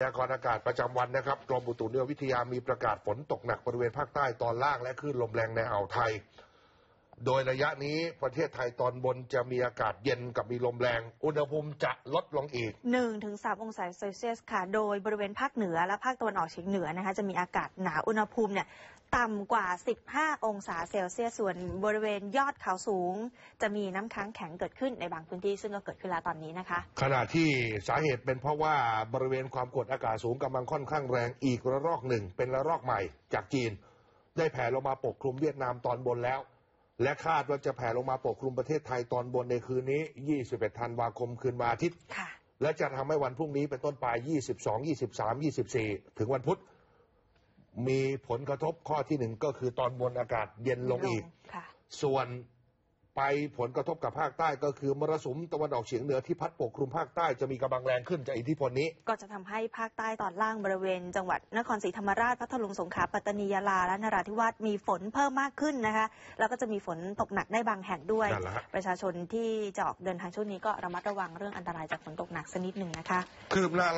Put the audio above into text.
พยากรณ์อากาศประจำวันนะครับกรมอุตุนิยมวิทยามีประกาศฝนตกหนักบริเวณภาคใต้ตอนล่างและคลื่นลมแรงในอ่าวไทย โดยระยะนี้ประเทศไทยตอนบนจะมีอากาศเย็นกับมีลมแรง อุณหภูมิจะลดลงอีก1ถึง3องศาเซลเซียสค่ะ โดยบริเวณภาคเหนือและภาคตะวันออกเฉียงเหนือนะคะจะมีอากาศหนาวอุณหภูมิเนี่ยต่ำกว่า 15 องศาเซลเซียส ส่วนบริเวณยอดเขาสูง จะมีน้ำค้างแข็งเกิดขึ้นในบางพื้นที่ซึ่งก็เกิดขึ้นแล้วตอนนี้นะคะ ขณะที่สาเหตุเป็นเพราะว่าบริเวณความกดอากาศสูงกำลังค่อนข้างแรงอีกระลอกหนึ่งเป็นระลอกใหม่จากจีน ได้แผ่ลงมาปกคลุมเวียดนามตอนบนแล้ว และคาดว่าจะแผ่ลงมาปกคลุมประเทศไทยตอนบนในคืนนี้ 21 ธันวาคมคืนวันอาทิตย์ค่ะและจะทำให้วันพรุ่งนี้เป็นต้นไป 22 23 24 ถึงวันพุธ มีผลกระทบข้อที่หนึ่งก็คือตอนบนอากาศเย็นลงอีกค่ะส่วน ไปผลกระทบกับภาคใต้ก็คือมรสุมตะวันออกเฉียงเหนือที่พัดปกคลุมภาคใต้จะมีกำลังแรงขึ้นจากอิทธิพลนี้ ก็จะทำให้ภาคใต้ตอนล่างบริเวณ จังหวัดนครศรีธรรมราชพัทลุงสงขลาปัตตานียะลาและนราธิวาสมีฝนเพิ่มมากขึ้นนะคะ แล้วก็จะมีฝนตกหนักได้บางแห่งด้วย ประชาชนที่จะออกเดินทางช่วงนี้ก็ระมัดระวังเรื่องอันตรายจากฝนตกหนักสักนิดหนึ่งนะคะคืบหน้า